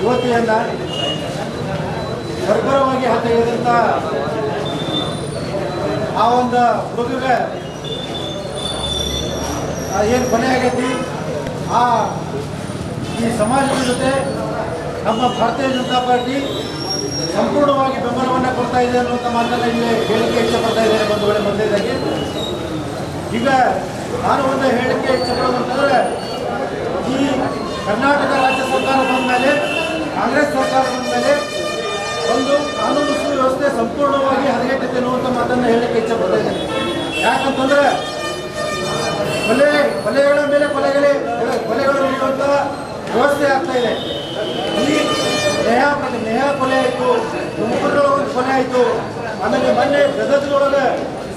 ಯುವತಿಯನ್ನ ಗರ್ಭರವಾಗಿ ಹತ್ಯೆಗೈದಂಥ ಆ ಒಂದು ಹುಡುಗಿಗೆ ಏನು ಕೊನೆ ಆಗೈತಿ? ಆ ಈ ಸಮಾಜದ ಜೊತೆ ನಮ್ಮ ಭಾರತೀಯ ಜನತಾ ಪಾರ್ಟಿ ಸಂಪೂರ್ಣವಾಗಿ ಬೆಂಬಲವನ್ನು ಕೊಡ್ತಾ ಇದೆ ಅನ್ನುವಂಥ ಮಾತನ್ನ ಇಲ್ಲಿ ಹೇಳಿಕೆ ಇಷ್ಟಪಡ್ತಾ ಇದ್ದಾರೆ ಒಂದು ವೇಳೆ ಈಗ ನಾನು ಒಂದು ಹೇಳಿಕೆ ಇಷ್ಟಪಡೋದಂತಂದರೆ ಕರ್ನಾಟಕ ರಾಜ್ಯ ಸರ್ಕಾರ ಬಂದ ಮೇಲೆ ಕಾಂಗ್ರೆಸ್ ಸರ್ಕಾರ ಬಂದ ಮೇಲೆ ಒಂದು ಕಾನೂನು ಸುವ್ಯವಸ್ಥೆ ಸಂಪೂರ್ಣವಾಗಿ ಹದಗೆಟ್ಟಿದೆ ಅನ್ನುವಂಥ ಮಾತನ್ನು ಹೇಳಲಿಕ್ಕೆ ಇಷ್ಟಪಡ್ತಾ ಇದ್ದೇನೆ ಯಾಕಂತಂದ್ರೆ, ಕೊಲೆ, ಕೊಲೆಗಳ ಮೇಲೆ ಕೊಲೆಗಳೇ, ಕೊಲೆಗಳು ನಡೆಯುವಂಥ ವ್ಯವಸ್ಥೆ ಆಗ್ತಾ ಇದೆ. ಈ ನೇಹಾ ನೇಹಾ ಕೊಲೆ ಆಯಿತು ತುಮಕೂರಿನೊಳಗೆ ಒಂದು ಕೊಲೆ ಆಯಿತು, ಆಮೇಲೆ ಮೊನ್ನೆ ಗದಗದೊಳಗೆ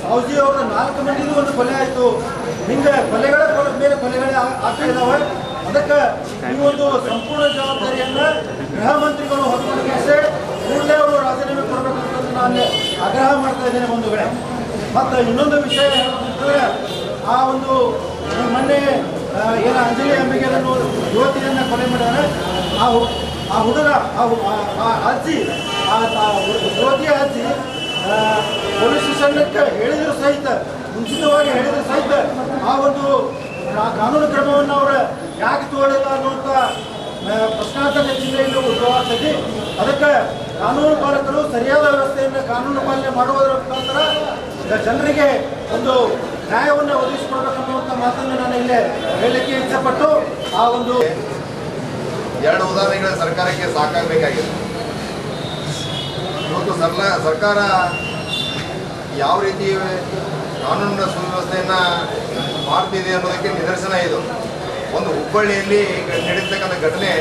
ಸೌಜಿ ಅವರ ನಾಲ್ಕು ಮಂದಿದು ಒಂದು ಕೊಲೆ ಆಯಿತು. ಹಿಂಗೆ ಕೊಲೆಗಳ ಕೊಲೆ ಮೇಲೆ ಕೊಲೆಗಳೇ ಆಗ್ತಾ ಇದಾವೆ. ಅದಕ್ಕೆ ಈ ಒಂದು ಸಂಪೂರ್ಣ ಜವಾಬ್ದಾರಿಯನ್ನ ಗೃಹ ಮಂತ್ರಿಗಳು ಹೊರತುಪಡಿಸಿ ಕೂಡಲೇ ಅವರು ರಾಜೀನಾಮೆ ಕೊಡಬೇಕಂತ ನಾನು ಆಗ್ರಹ ಮಾಡ್ತಾ ಇದ್ದೇನೆ ಒಂದು ವೇಳೆ. ಮತ್ತು ಇನ್ನೊಂದು ವಿಷಯ ಹೇಳಬೇಕಂದ್ರೆ ಆ ಒಂದು ಮೊನ್ನೆ ಏನ ಅಂಜಲಿ ಅಂಬಿಗೆ ಯುವತಿಯನ್ನ ಕೊಲೆ ಮಾಡಿದಾರೆ. ಆ ಆ ಹುಡುಗ, ಆ ಅಜ್ಜಿ, ಆ ಯುವತಿಯ ಅಜ್ಜಿ ಪೊಲೀಸ್ ಸ್ಟೇಷನ್ಕ್ಕೆ ಹೇಳಿದ್ರು ಸಹಿತ, ಮುಂಚಿತವಾಗಿ ಹೇಳಿದ್ರು ಸಹಿತ ಆ ಒಂದು ಕಾನೂನು ಕ್ರಮವನ್ನು ಅವರು ಯಾಕೆ ತಗೊಳ್ಳಿಲ್ಲ ಅನ್ನುವಂಥ ಪ್ರಶ್ನಾರ್ಥಕ ಜಿಲ್ಲೆಯಲ್ಲಿ ಉದ್ಭವವಾಗ್ತದೆ ಅದಕ್ಕೆ ಕಾನೂನು ಪಾಲಕರು ಸರಿಯಾದ ವ್ಯವಸ್ಥೆಯನ್ನು ಕಾನೂನು ಪಾಲನೆ ಮಾಡುವುದರ ಮುಖಾಂತರ ಜನರಿಗೆ ಒಂದು ನ್ಯಾಯವನ್ನು ಒದಗಿಸಿಕೊಡ್ಬೇಕನ್ನುವಂಥ ಮಾತನ್ನು ನಾನು ಇಲ್ಲೇ ಹೇಳಲಿಕ್ಕೆ ಇಚ್ಛಪಟ್ಟು ಆ ಒಂದು ಎರಡು ಉದಾಹರಣೆಗಳ ಸರ್ಕಾರಕ್ಕೆ ಸಾಕಾಗಬೇಕಾಗಿದೆ. ಇವತ್ತು ಸರ್ಲ, ಸರ್ಕಾರ ಯಾವ ರೀತಿ ಕಾನೂನಿನ ಸುವ್ಯವಸ್ಥೆಯನ್ನು ಮಾಡ್ತಿದೆ ಅನ್ನೋದಕ್ಕೆ ನಿದರ್ಶನ ಇದು. ಒಂದು ಹುಬ್ಬಳ್ಳಿಯಲ್ಲಿ ನಡೀತಕ್ಕಂಥ ಘಟನೆ.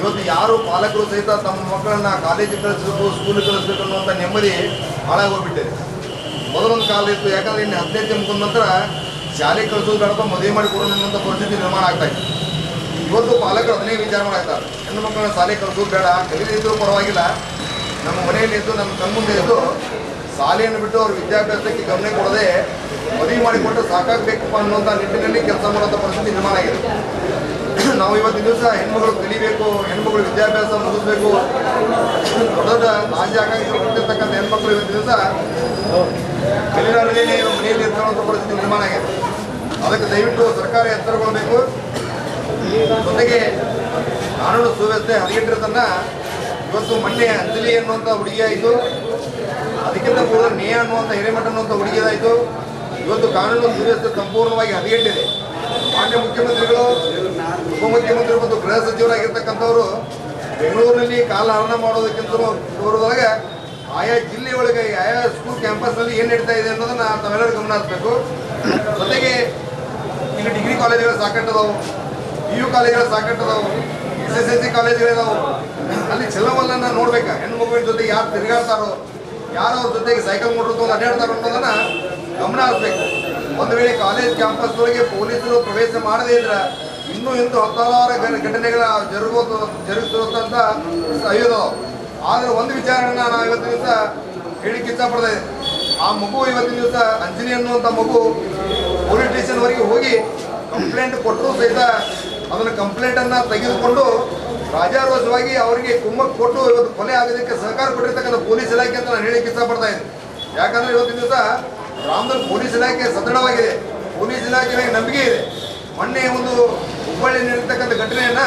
ಇವತ್ತು ಯಾರು ಪಾಲಕರು ಸಹಿತ ತಮ್ಮ ಮಕ್ಕಳನ್ನ ಕಾಲೇಜಿಗೆ ಕಳಿಸ್ಬೇಕು ಸ್ಕೂಲಿಗೆ ಕಳಿಸ್ಬೇಕು ಅನ್ನುವಂಥ ನೆಮ್ಮದಿ ಹಾಳಾಗೋಗ್ಬಿಟ್ಟಿದೆ. ಮೊದಲೊಂದು ಕಾಲ ಇತ್ತು, ಯಾಕಂದ್ರೆ ಇನ್ನು ಹದಿನೈದು ಮುಗಿದ ನಂತರ ಶಾಲೆ ಕಳಿಸೋದು ಬೇಡಪ್ಪ, ಮದುವೆ ಮಾಡಿ ಕೊಡೋಣ ಅನ್ನೋಂಥ ಪರಿಸ್ಥಿತಿ ನಿರ್ಮಾಣ ಆಗ್ತಾ ಇವತ್ತು ಪಾಲಕರು ಅದನ್ನೇ ವಿಚಾರ ಮಾಡ್ತಾರೆ. ಹೆಣ್ಣು ಮಕ್ಕಳನ್ನ ಶಾಲೆ ಕಳಿಸೋದು ಬೇಡ ಕಲಿಯದಿದ್ದರೂ ಪರವಾಗಿಲ್ಲ. ನಮ್ಮ ಮನೆಯಲ್ಲಿ ಇದ್ದು, ನಮ್ಮ ಕಣ್ಮುಂದೆ ಇದ್ದು ಶಾಲೆಯನ್ನು ಬಿಟ್ಟು ಅವ್ರ ವಿದ್ಯಾಭ್ಯಾಸಕ್ಕೆ ಗಮನ ಕೊಡದೆ ಮದುವೆ ಮಾಡಿಕೊಟ್ಟು ಸಾಕಾಗಬೇಕಪ್ಪ ಅನ್ನುವಂಥ ನಿಟ್ಟಿನಲ್ಲಿ ಕೆಲಸ ಮಾಡುವಂಥ ಪರಿಸ್ಥಿತಿ ನಿರ್ಮಾಣ ಆಗಿದೆ. ನಾವು ಇವತ್ತಿನ ದಿವಸ ಹೆಣ್ಮಗಳು ಕಲಿಬೇಕು, ಹೆಣ್ಮಗಳು ವಿದ್ಯಾಭ್ಯಾಸ ಮುಗಿಸ್ಬೇಕು. ದೊಡ್ಡ ರಾಜ್ಯ ಆಕಾಂಕ್ಷೆ ಕೊಟ್ಟಿರ್ತಕ್ಕಂಥ ಹೆಣ್ಮಕ್ಳು ಇವತ್ತಿನ ದಿವಸ ಕಲಿಲಾರದೇನೆ ಮನೆಯಲ್ಲಿ ಇರ್ತಕ್ಕಂಥ ಪರಿಸ್ಥಿತಿ ನಿರ್ಮಾಣ ಆಗಿದೆ. ಅದಕ್ಕೆ ದಯವಿಟ್ಟು ಸರ್ಕಾರ ಎತ್ತರಗೊಳ್ಬೇಕು. ಜೊತೆಗೆ ಕಾನೂನು ಸುವ್ಯವಸ್ಥೆ ಹದಗೆಟ್ಟಿರೋದನ್ನ ಇವತ್ತು ಮೊನ್ನೆ ಅಂಜಲಿ ಅನ್ನುವಂಥ ಹುಡುಗಿ ಆಯಿತು ಅದಕ್ಕಿಂತ ಕೂಡ ನೇ ಅನ್ನುವಂಥ ಹಿರೇಮಠ ಅನ್ನುವಂಥ ಹುಡುಗಿದಾಯಿತು ಇವತ್ತು ಕಾನೂನು ಸುವ್ಯವಸ್ಥೆ ಸಂಪೂರ್ಣವಾಗಿ ಹದಿಗೆಟ್ಟಿದೆ. ಮಾನ್ಯ ಮುಖ್ಯಮಂತ್ರಿಗಳು, ಉಪಮುಖ್ಯಮಂತ್ರಿ ಮತ್ತು ಗೃಹ ಸಚಿವರಾಗಿರ್ತಕ್ಕಂಥವರು ಬೆಂಗಳೂರಿನಲ್ಲಿ ಕಾಲಹರಣ ಮಾಡೋದಕ್ಕಿಂತ ದೂರದೊಳಗೆ ಆಯಾ ಜಿಲ್ಲೆ ಒಳಗೆ, ಆಯಾ ಸ್ಕೂಲ್ ಕ್ಯಾಂಪಸ್ನಲ್ಲಿ ಏನು ನಡೀತಾ ಇದೆ ಅನ್ನೋದನ್ನ ತಾವೆಲ್ಲರೂ ಗಮನ ಹರಿಸಬೇಕು ಜೊತೆಗೆ ಈಗ ಡಿಗ್ರಿ ಕಾಲೇಜುಗಳು ಸಾಕಷ್ಟು ಅದಾವು ಪಿ ಯು ಕಾಲೇಜುಗಳು ಸಾಕಷ್ಟು ಅದಾವು ಎಸ್ ಎಸ್ ಎಲ್ ಸಿ ಕಾಲೇಜುಗಳಿದಾವು. ಅಲ್ಲಿ ಚಲವಲ್ಲನ್ನು ನೋಡ್ಬೇಕು? ಹೆಣ್ಣು ಮಗುವಿನ ಜೊತೆ ಯಾರು ತಿರುಗಾಡ್ತಾರೋ? ಯಾರು ಜೊತೆಗೆ ಸೈಕಲ್ ಮೋಟರ್ ತಗೊಂಡು ಅಡ್ಡಾಡ್ತಾರೋ ಅನ್ನೋದನ್ನ ಗಮನ ಹರಿಸ್ಬೇಕು. ಒಂದು ವೇಳೆ ಕಾಲೇಜ್ ಕ್ಯಾಂಪಸ್ ಒಳಗೆ ಪೊಲೀಸರು ಪ್ರವೇಶ ಮಾಡದೇ ಇದ್ರೆ ಇನ್ನೂ ಇಂದು ಹತ್ತಾರು ಘಟನೆಗಳ ಜರುಗೋದು ಜರುಗಿಸಿರುವಂತ ಅಯ್ಯೋದು. ಆದ್ರೆ ಒಂದು ವಿಚಾರನ ನಾನು ಇವತ್ತಿನ ದಿವಸ ಹೇಳಿಕ್ಕೆ ಇಷ್ಟಪಡ್ತಾ ಆ ಮಗು ಇವತ್ತಿನ ದಿವಸ ಅಂಜನಿ ಅನ್ನುವಂಥ ಮಗು ಪೊಲೀಸ್ ಸ್ಟೇಷನ್ವರೆಗೆ ಹೋಗಿ ಕಂಪ್ಲೇಂಟ್ ಕೊಟ್ಟರು ಸಹಿತ ಅದನ್ನು ಕಂಪ್ಲೇಂಟನ್ನು ತೆಗೆದುಕೊಂಡು ರಾಜಾರೋಷವಾಗಿ ಅವರಿಗೆ ಕುಮ್ಮಕ್ಕೆ ಕೊಟ್ಟು ಇವತ್ತು ಕೊಲೆ ಆಗೋದಕ್ಕೆ ಸಹಕಾರ ಕೊಟ್ಟಿರ್ತಕ್ಕಂಥ ಪೊಲೀಸ್ ಇಲಾಖೆ ಅಂತ ನಾನು ಹೇಳಿಕ್ಕೆ ಇಷ್ಟಪಡ್ತಾ ಇದ್ದೀನಿ. ಯಾಕಂದ್ರೆ ಇವತ್ತಿನ ದಿವಸ ರಾಮದಲ್ಲಿ ಪೊಲೀಸ್ ಇಲಾಖೆ ಸದೃಢವಾಗಿದೆ. ಪೊಲೀಸ್ ಇಲಾಖೆ ಮೇಲೆ ನಂಬಿಕೆ ಇದೆ. ಮೊನ್ನೆ ಒಂದು ಹುಬ್ಬಳ್ಳಿ ನಡೀತಕ್ಕಂಥ ಘಟನೆಯನ್ನು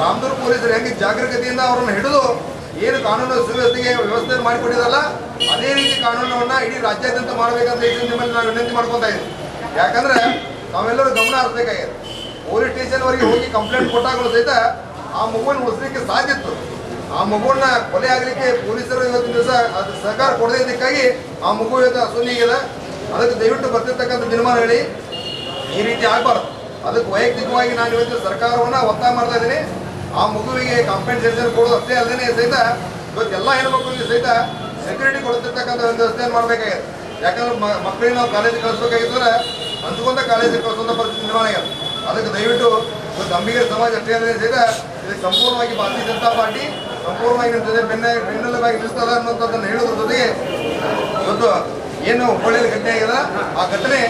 ರಾಮದೂರ್ ಪೊಲೀಸರು ಹೆಂಗೆ ಜಾಗರೂಕತೆಯಿಂದ ಅವರನ್ನು ಹಿಡಿದು ಏನು ಕಾನೂನು ಸುವ್ಯವಸ್ಥೆಗೆ ವ್ಯವಸ್ಥೆ ಮಾಡಿಕೊಟ್ಟಿದಲ್ಲ ಅದೇ ರೀತಿ ಕಾನೂನನ್ನು ಇಡೀ ರಾಜ್ಯಾದ್ಯಂತ ಮಾಡಬೇಕಂತ ನಿಮ್ಮಲ್ಲಿ ನಾನು ವಿನಂತಿ ಮಾಡ್ಕೊತಾ ಇದ್ದೀನಿ. ಯಾಕಂದ್ರೆ ನಾವೆಲ್ಲರೂ ಗಮನ ಹರಿಸಬೇಕಾಗಿದೆ ಪೊಲೀಸ್ ಸ್ಟೇಷನ್ವರೆಗೆ ಹೋಗಿ ಕಂಪ್ಲೇಂಟ್ ಕೊಟ್ಟಾಗಲೂ ಸಹಿತ ಆ ಮಗುವನ್ನು ಉಳಿಸ್ಲಿಕ್ಕೆ ಸಾಧ್ಯತ್ತು ಆ ಮಗುವನ್ನ ಕೊಲೆ ಆಗಲಿಕ್ಕೆ ಪೊಲೀಸರು ಇವತ್ತಿನ ದಿವಸ ಅದು ಸಹಕಾರ ಕೊಡದೇ ಇದಕ್ಕಾಗಿ ಆ ಮಗು ಇವತ್ತು ಅಸುನಿಗಿದೆ ಅದಕ್ಕೆ ದಯವಿಟ್ಟು ಬರ್ತಿರ್ತಕ್ಕಂಥ ಹೇಳಿ. ಈ ರೀತಿ ಆಗಬಾರ್ದು. ಅದಕ್ಕೆ ವೈಯಕ್ತಿಕವಾಗಿ ನಾನು ಇವತ್ತು ಸರ್ಕಾರವನ್ನ ಒತ್ತಾಯ ಮಾಡ್ತಾ ಇದ್ದೀನಿ. ಆ ಮಗುವಿಗೆ ಕಾಂಪೆನ್ಸೇಷನ್ ಕೊಡೋದು ಅಷ್ಟೇ ಅಲ್ಲದೆ ಸಹಿತ ಇವತ್ತು ಎಲ್ಲ ಹೆಣ್ಮಕ್ಳಿಗೆ ಸಹಿತ ಸೆಕ್ಯೂರಿಟಿ ಕೊಡ್ತಿರ್ತಕ್ಕಂಥ ಒಂದು ವ್ಯವಸ್ಥೆಯನ್ನು ಮಾಡಬೇಕಾಗಿದೆ. ಯಾಕಂದ್ರೆ ಮಕ್ಕಳಿಗೆ ನಾವು ಕಾಲೇಜಿಗೆ ಕಳಿಸ್ಬೇಕಾಗಿದ್ರೆ ಅಂದುಕೊಂಡ ಕಾಲೇಜಿಗೆ ಕಳಿಸುವಂಥ ಪರಿಸ್ಥಿತಿ ನಿರ್ಮಾಣ ಆಗಿದೆ ಅದಕ್ಕೆ ದಯವಿಟ್ಟು ಒಂದು ಅಂಬಿಗರ ಸಮಾಜ ಅಷ್ಟೇ ಅಲ್ಲದೆ ಸಹಿತ ಇದಕ್ಕೆ ಸಂಪೂರ್ಣವಾಗಿ ಭಾರತೀಯ ಜನತಾ ಪಾರ್ಟಿ ಸಂಪೂರ್ಣವಾಗಿ ನಿಂತಿದೆ. ಜೊತೆ ಬೆನ್ನ ಬೆನ್ನೆಲುಬಾಗಿ ನಿಲ್ಲಿಸ್ತದೆ ಅನ್ನೋಂಥದ್ದನ್ನು ಹೇಳೋದ್ರ ಜೊತೆಗೆ ಇವತ್ತು ಏನು ಹುಬ್ಬಳ್ಳಿಯಲ್ಲಿ ಘಟನೆ ಆಗಿದೆ ಆ ಘಟನೆ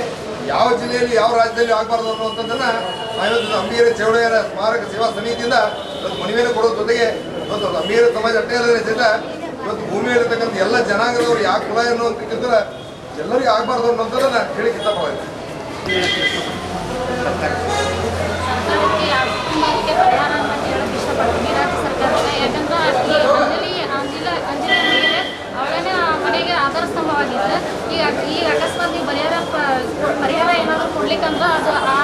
ಯಾವ ಜಿಲ್ಲೆಯಲ್ಲಿ, ಯಾವ ರಾಜ್ಯದಲ್ಲಿ ಆಗಬಾರ್ದು ಅನ್ನುವಂಥದ್ದನ್ನು ನಾವಿವತ್ತು ಅಂಬೀರ ಚೌಡಯ್ಯರ ಸ್ಮಾರಕ ಸೇವಾ ಸಮಿತಿಯಿಂದ ಇವತ್ತು ಮನವಿಯನ್ನು ಕೊಡೋದ್ರ ಜೊತೆಗೆ ಇವತ್ತು ಅಂಬೀರ ಸಮಾಜ ಅಟ್ಟೆಯಲ್ಲಿ ಸಹಿತ ಇವತ್ತು ಭೂಮಿಯಲ್ಲಿರ್ತಕ್ಕಂಥ ಎಲ್ಲ ಜನಾಂಗದವರು ಯಾಕೆ ಕುಲ ಅನ್ನುವಂಥಕ್ಕಿಂತ ಎಲ್ಲರಿಗೂ ಆಗಬಾರ್ದು ಅನ್ನೋಂಥದ್ದನ್ನ ಹೇಳಿಕ್ಕೆ ಇಷ್ಟಪಡ್ತೀನಿ ಸರ್ಕಾರಕ್ಕೆ ಯಾವ ಕುಟುಂಬಕ್ಕೆ ಪರಿಹಾರ ಅಂತ ಹೇಳಕ್ ಇಷ್ಟಪಡ್ತೀನಿ ರಾಜ್ಯ ಸರ್ಕಾರಕ್ಕೆ ಯಾಕಂದ್ರೆ ಈ ಅಂಜಲಿ ಅಂಜಿಲ ಅಂಜಲಿ ಮೇಲೆ ಅವಳೇನೆ ಆ ಮನೆಗೆ ಆಧಾರ ಸ್ತಂಭವಾಗಿತ್ತು ಈಗ ಈ ಅಕಸ್ಮಾತ್ ನೀವು ಪರಿಹಾರ ಪರಿಹಾರ ಏನಾದರೂ ಕೊಡ್ಲಿಕ್ಕಂದ್ರೆ ಅದು ಆ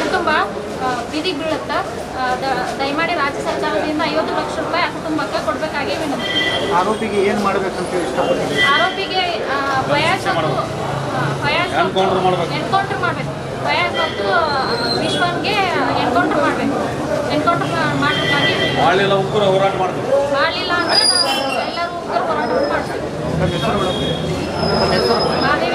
ಕುಟುಂಬ ಬೀದಿಗೆ ಬೀಳುತ್ತೆ ದಯಮಾಡಿ ರಾಜ್ಯ ಸರ್ಕಾರದಿಂದ ಐವತ್ತು ಲಕ್ಷ ರೂಪಾಯಿ ಆ ಕುಟುಂಬಕ್ಕೆ ಕೊಡಬೇಕಾಗಿ ವಿನಂತಿ. ಆರೋಪಿಗೆ ಏನು ಮಾಡಬೇಕಂತ ಇಷ್ಟಪಡ್ತೀನಿ ಆರೋಪಿಗೆ ಫಯಾಜ್ ಮತ್ತು ಫಯಾಜ್ ಎನ್ಕೌಂಟರ್ ಮಾಡಬೇಕು. ಫಯಾಜ್ ಮತ್ತು ವಿಶ್ವನ್ಗೆ ಎನ್ಕೌಂಟರ್ ಮಾಡಬೇಕು. ಎನ್ಕೌಂಟರ್ ಮಾಡಬೇಕಾಗಿ ಮಾಡಲಿಲ್ಲ ಅಂದರೆ ಮಾಡ್ತೀವಿ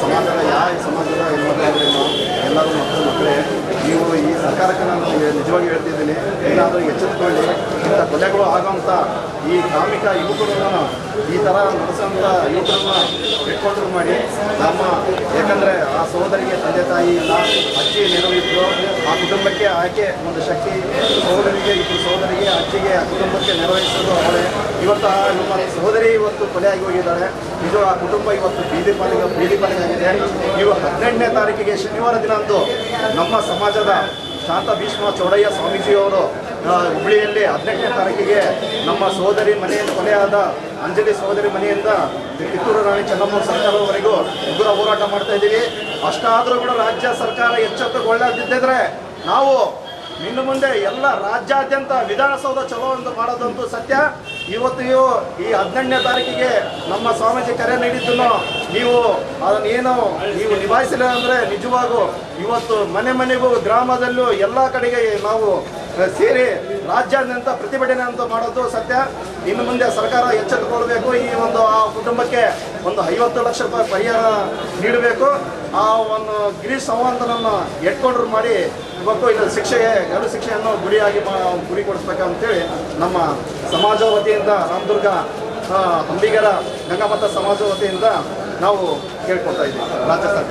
ಸಮಾಜದ ಯಾವ ಸಮಾಜದ ಎಲ್ಲರೂ ಮಕ್ಕಳು ಮಕ್ಕಳೇ ನೀವು ಈ ಸರ್ಕಾರಕ್ಕೆ ನಾನು ನಿಜವಾಗಿ ಹೇಳ್ತಿದ್ದೀನಿ ಏನಾದರೂ ಎಚ್ಚೆತ್ಕೊಳ್ಳಿ ಇಂಥ ಕೊಲೆಗಳು ಆಗೋಂಥ ಈ ಕಾಮಿಕ ಯುವಕರನ್ನು, ಈ ಥರ ನಡೆಸೋಂಥ ಯುವಕರನ್ನ ಇಟ್ಕೊಂಡು ಮಾಡಿ, ನಮ್ಮ ಯಾಕಂದರೆ ಆ ಸಹೋದರಿಗೆ ತಂದೆ ತಾಯಿ ಇಲ್ಲ ಅಜ್ಜಿ ನೆರವಿದ್ರು ಆ ಕುಟುಂಬಕ್ಕೆ ಆಕೆ ಒಂದು ಶಕ್ತಿ, ಸಹೋದರಿಗೆ ಇಬ್ಬರು ಸಹೋದರಿಗೆ ಅಜ್ಜಿಗೆ ಆ ಕುಟುಂಬಕ್ಕೆ ನೆರವೇರಿಸೋದು ಅವಳೆ ಇವತ್ತು ಆ ನಮ್ಮ ಸಹೋದರಿ ಇವತ್ತು ಕೊಲೆಯಾಗಿ ಹೋಗಿದ್ದಾಳೆ. ಇದು ಆ ಕುಟುಂಬ ಇವತ್ತು ಬೀದಿ ಪಾಲಿಗೆ, ಬೀದಿ ಪಾಲಿಗಾಗಿದೆ ಇವು ಹದಿನೆಂಟನೇ ತಾರೀಕಿಗೆ ಶನಿವಾರ ದಿನ ಅಂತೂ ನಮ್ಮ ಸಮಾಜದ ಶಾಂತ ಭೀಷ್ಮ ಚೌಡಯ್ಯ ಸ್ವಾಮೀಜಿಯವರು ಹುಬ್ಬಳ್ಳಿಯಲ್ಲಿ ಹದಿನೆಂಟನೇ ತಾರೀಕಿಗೆ ನಮ್ಮ ಸಹೋದರಿ ಮನೆಯಿಂದ ಕೊಲೆಯಾದ ಅಂಜಲಿ ಸಹೋದರಿ ಮನೆಯಿಂದ ಕಿತ್ತೂರು ರಾಣಿ ಚೆನ್ನಮ್ಮ ಸರ್ಕಾರದವರೆಗೂ ಉಗ್ರ ಹೋರಾಟ ಮಾಡ್ತಾ ಇದ್ದೀವಿ. ಅಷ್ಟಾದರೂ ಕೂಡ ರಾಜ್ಯ ಸರ್ಕಾರ ಎಚ್ಚೆತ್ತುಕೊಳ್ಳದಿದ್ದರೆ ನಾವು ಇನ್ನು ಮುಂದೆ ಎಲ್ಲ ರಾಜ್ಯಾದ್ಯಂತ ವಿಧಾನಸೌಧ ಚಲೋ ಅಂತ ಮಾಡೋದಂತೂ ಸತ್ಯ. ಇವತ್ತು ಇವು ಈ ಹದಿನೆಂಟನೇ ತಾರೀಕಿಗೆ ನಮ್ಮ ಸ್ವಾಮೀಜಿ ಕರೆ ನೀಡಿದ್ದನ್ನು ನೀವು ಅದನ್ನು ಏನು ನೀವು ನಿಭಾಯಿಸಿಲ್ಲ ಅಂದರೆ ನಿಜವಾಗೂ ಇವತ್ತು ಮನೆ ಮನೆಗೂ ಗ್ರಾಮದಲ್ಲೂ ಎಲ್ಲ ಕಡೆಗೆ ನಾವು ಸೇರಿ ರಾಜ್ಯಾದ್ಯಂತ ಪ್ರತಿಭಟನೆ ಅಂತ ಮಾಡೋದು ಸತ್ಯ. ಇನ್ನು ಮುಂದೆ ಸರ್ಕಾರ ಎಚ್ಚೆತ್ತುಕೊಳ್ಬೇಕು ಈ ಒಂದು ಆ ಕುಟುಂಬಕ್ಕೆ ಒಂದು ಐವತ್ತು ಲಕ್ಷ ರೂಪಾಯಿ ಪರಿಹಾರ ನೀಡಬೇಕು. ಆ ಒಂದು ಗಿರೀಶ್ ಸಂವಂತನನ್ನು ಎಟ್ಕೊಂಡ್ರು ಮಾಡಿ ಇವತ್ತು ಇದು ಶಿಕ್ಷೆಗೆ ಎರಡು ಶಿಕ್ಷೆಯನ್ನು ಗುರಿಯಾಗಿ ಮಾ- ಗುರಿ ಕೊಡಿಸ್ಬೇಕಂತೇಳಿ ನಮ್ಮ ಸಮಾಜ ವತಿಯಿಂದ ರಾಮದುರ್ಗ ಅಂಬಿಗರ ಗಂಗಾಮತ ಸಮಾಜ ವತಿಯಿಂದ ನಾವು ಕೇಳ್ಕೊಳ್ತಾ ಇದ್ದೀವಿ. ರಾಜ್ಯ ಸರ್ಕಾರ.